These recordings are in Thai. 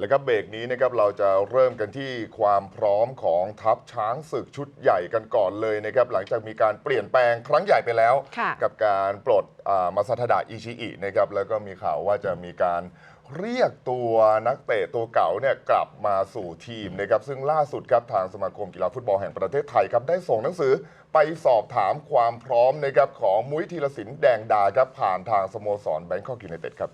แล้วก็เบรกนี้นะครับเราจะเริ่มกันที่ความพร้อมของทัพช้างศึกชุดใหญ่กันก่อนเลยนะครับหลังจากมีการเปลี่ยนแปลงครั้งใหญ่ไปแล้ว ค่ะกับการปลดอ่ามาซาทดะอิชิอินะครับแล้วก็มีข่าวว่าจะมีการเรียกตัวนักเตะตัวเก่าเนี่ยกลับมาสู่ทีมนะครับซึ่งล่าสุดครับทางสมาคมกีฬาฟุตบอลแห่งประเทศไทยครับได้ส่งหนังสือไปสอบถามความพร้อมนะครับของมุ้ยธีรศิลป์แดงดาครับผ่านทางสโมสรแบงคอกยูไนเต็ดครับ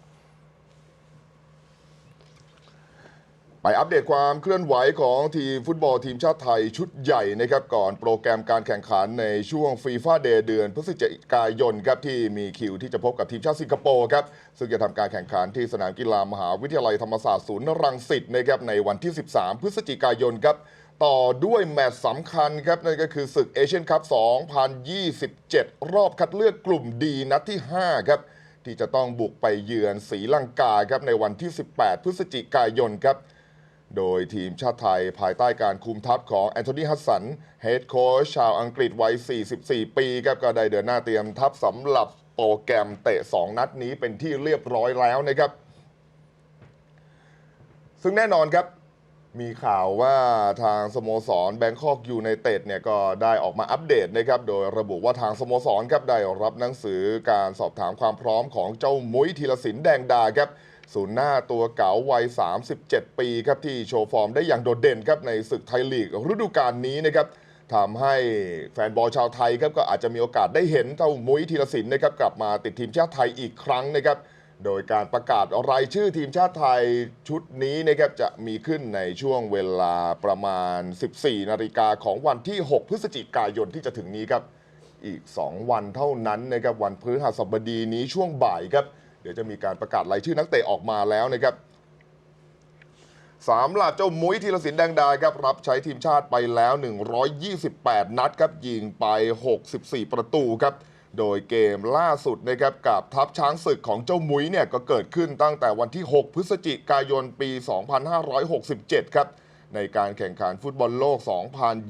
ไปอัปเดตความเคลื่อนไหวของทีมฟุตบอลทีมชาติไทยชุดใหญ่นะครับก่อนโปรแกรมการแข่งขันในช่วงฟีฟ่าเดย์เดือนพฤศจิกายนครับที่มีคิวที่จะพบกับทีมชาติสิงคโปร์ครับซึ่งจะทำการแข่งขันที่สนามกีฬามหาวิทยาลัยธรรมศาสตร์ศูนย์รังสิตนะครับในวันที่ 13 พฤศจิกายนครับต่อด้วยแมตช์สำคัญครับนั่นก็คือศึกเอเชียนคัพ 2027 รอบคัดเลือกกลุ่มดีนัดที่ 5 ครับที่จะต้องบุกไปเยือนศรีลังกาครับในวันที่ 18 พฤศจิกายนครับ โดยทีมชาติไทยภายใต้การคุมทัพของแอนโทนีฮัสสันเฮดโค้ชชาวอังกฤษวัย 44 ปีครับก็ได้เดินหน้าเตรียมทัพสำหรับโปรแกรมเตะ 2 นัดนี้เป็นที่เรียบร้อยแล้วนะครับ ซึ่งแน่นอนครับมีข่าวว่าทางสโมสรแบงคอกยูไนเต็ดเนี่ยก็ได้ออกมาอัปเดตนะครับ โดยระบุว่าทางสโมสรครับได้รับหนังสือการสอบถามความพร้อมของเจ้ามุ้ยธีรศิลป์แดงดาครับ ศูนย์หน้าตัวเก๋าวัย 37 ปีครับที่โชว์ฟอร์มได้อย่างโดดเด่นครับในศึกไทยลีกฤดูกาลนี้นะครับทำให้แฟนบอลชาวไทยครับก็อาจจะมีโอกาสได้เห็นเจ้ามุ้ยธีรศิลป์นะครับกลับมาติดทีมชาติไทยอีกครั้งนะครับโดยการประกาศรายชื่อทีมชาติไทยชุดนี้นะครับจะมีขึ้นในช่วงเวลาประมาณ 14 นาฬิกาของวันที่ 6 พฤศจิกายนที่จะถึงนี้ครับอีก 2 วันเท่านั้นนะครับวันพฤหัสบดีนี้ช่วงบ่ายครับ ดี๋ยวจะมีการประกาศรายชื่อนักเตะออกมาแล้วนะครับสามหลับเจ้ามุ้ยธีรศิลป์แดงดาครับรับใช้ทีมชาติไปแล้ว 128 นัดครับยิงไป 64 ประตูครับโดยเกมล่าสุดนะครับกับทัพช้างศึกของเจ้ามุ้ยเนี่ยก็เกิดขึ้นตั้งแต่วันที่ 6 พฤศจิกายนปี 2567 ครับ ในการแข่งขันฟุตบอลโลก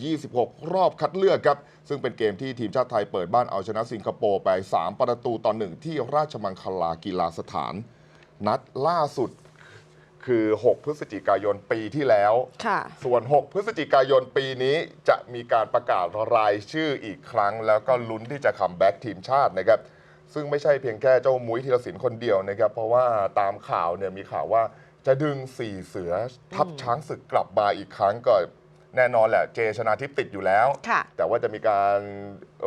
2026 รอบคัดเลือกครับ ซึ่งเป็นเกมที่ทีมชาติไทยเปิดบ้านเอาชนะสิงคโปร์ไป 3 ประตูต่อหนึ่งที่ราชมังคลากีฬาสถาน นัดล่าสุดคือ 6 พฤศจิกายนปีที่แล้วค่ะส่วน 6 พฤศจิกายนปีนี้จะมีการประกาศรายชื่ออีกครั้ง แล้วก็ลุ้นที่จะคัมแบ็กทีมชาตินะครับ ซึ่งไม่ใช่เพียงแค่เจ้ามุ้ยธีรศิลป์คนเดียวนะครับ เพราะว่าตามข่าวเนี่ยมีข่าวว่า จะดึงสี่เสือทัพช้างศึกกลับมาอีกครั้งก็แน่นอนแหละ เจชนาทิพย์ติดอยู่แล้ว ค่ะ แต่ว่าจะมีการ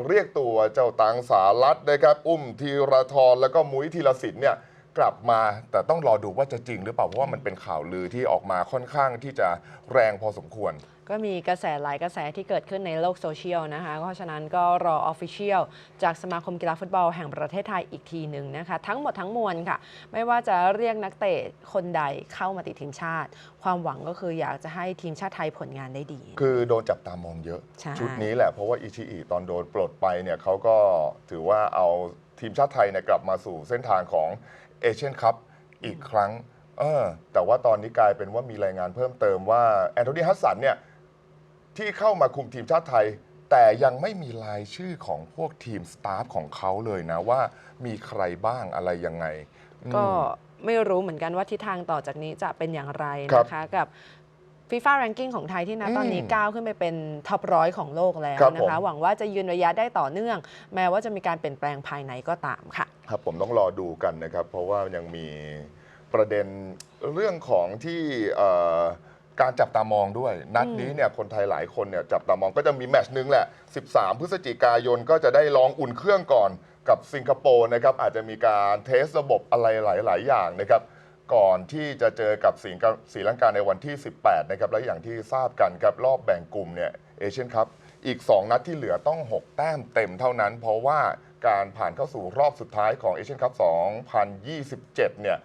เรียกตัวเจ้าตังสารัตน์นะครับ อุ้มธีรทรแล้วก็มุ้ยธีรศิลป์เนี่ยกลับมาแต่ต้องรอดูว่าจะจริงหรือเปล่า เพราะว่ามันเป็นข่าวลือที่ออกมาค่อนข้างที่จะแรงพอสมควร ก็มีกระแสหลายกระแสที่เกิดขึ้นในโลกโซเชียลนะคะเพราะฉะนั้นก็รอออฟฟิเชียลจากสมาคมกีฬาฟุตบอลแห่งประเทศไทยอีกทีหนึ่งนะคะ ทั้งหมดทั้งมวลค่ะ ไม่ว่าจะเรียกนักเตะคนใดเข้ามาติดทีมชาติ ความหวังก็คืออยากจะให้ทีมชาติไทยผลงานได้ดี คือโดนจับตามองเยอะใช่ชุดนี้แหละเพราะว่าอิชิอิตอนโดนปลดไปเนี่ยเขาก็ถือว่าเอาทีมชาติไทยเนี่ยกลับมาสู่เส้นทางของเอเชียนคัพอีกครั้งเออแต่ว่าตอนนี้กลายเป็นว่ามีรายงานเพิ่มเติมว่าแอนโทนีฮัสสันเนี่ย ที่เข้ามาคุมทีมชาติไทย แต่ยังไม่มีรายชื่อของพวกทีมสตาฟของเขาเลยนะว่ามีใครบ้างอะไรยังไงอืม ก็ไม่รู้เหมือนกันว่าทิศทางต่อจากนี้จะเป็นอย่างไรครับนะคะ กับฟีฟ่าแรงกิ้งของไทยที่นะตอนนี้อืมก้าวขึ้นไปเป็นท็อปร้อยของโลกแล้วครับนะคะผมหวังว่าจะยืนระยะได้ต่อเนื่อง แม้ว่าจะมีการเปลี่ยนแปลงภายในก็ตามค่ะ ครับผมต้องรอดูกันนะครับ เพราะว่ายังมีประเด็นเรื่องของที่เอ่อ การจับตามองด้วย นัดนี้เนี่ยคนไทยหลายคนเนี่ยจับตามองก็จะมีแมตช์หนึงแหละ 13 พฤศจิกายนก็จะได้ลองอุ่นเครื่องก่อนกับสิงคโปร์นะครับอาจจะมีการเทสระบบอะไรหลาย ๆ อย่างนะครับก่อนที่จะเจอกับสิงคศรีลังกาในวันที่ 18 นะครับ และอย่างที่ทราบกันครับรอบแบ่งกลุ่มเนี่ยเอเชียนคัพอีก 2 นัดที่เหลือต้อง 6 แต้มเต็มเท่านั้น เพราะว่าการผ่านเข้าสู่รอบสุดท้ายของเอเชียนคัพ 2027 เนี่ย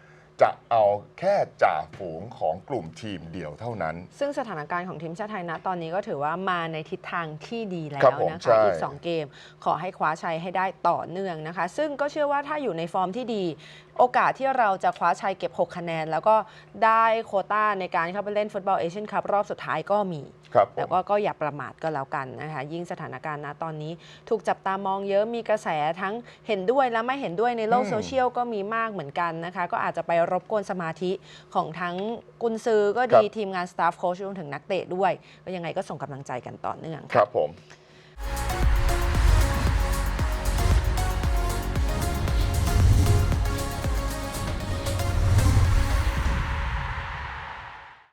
จะเอาแค่จ่าฝูงของกลุ่มทีมเดียวเท่านั้น ซึ่งสถานการณ์ของทีมชาติไทยนะตอนนี้ก็ถือว่ามาในทิศทางที่ดีแล้ครับวผมนะใช่คะอีก 2 เกม ขอให้คว้าชัยให้ได้ต่อเนื่องนะคะ ซึ่งก็เชื่อว่าถ้าอยู่ในฟอร์มที่ดีโอกาสที่เราจะคว้าชัยเก็บ 6 คะแนน แล้วก็ได้โควต้าในการเข้าไปเล่นฟุตบอลเอเชียนคัพรอบสุดท้ายก็มีครับผมแต่ว่าก็อย่าประมาทก็แล้วกันนะคะ ยิ่งสถานการณ์นะตอนนี้ถูกจับตามองเยอะมีกระแสทั้งเห็นด้วยและไม่เห็นด้วยในโลกอืมโซเชียลก็มีมากเหมือนกันนะคะ ก็อาจจะไปรบกวนสมาธิของทั้งกุนซือก็ดีทีมงานสตาฟโค้ชรวมถึงนักเตะด้วย ก็ยังไงก็ส่งกำลังใจกันต่อเนื่องคค่ะรับผม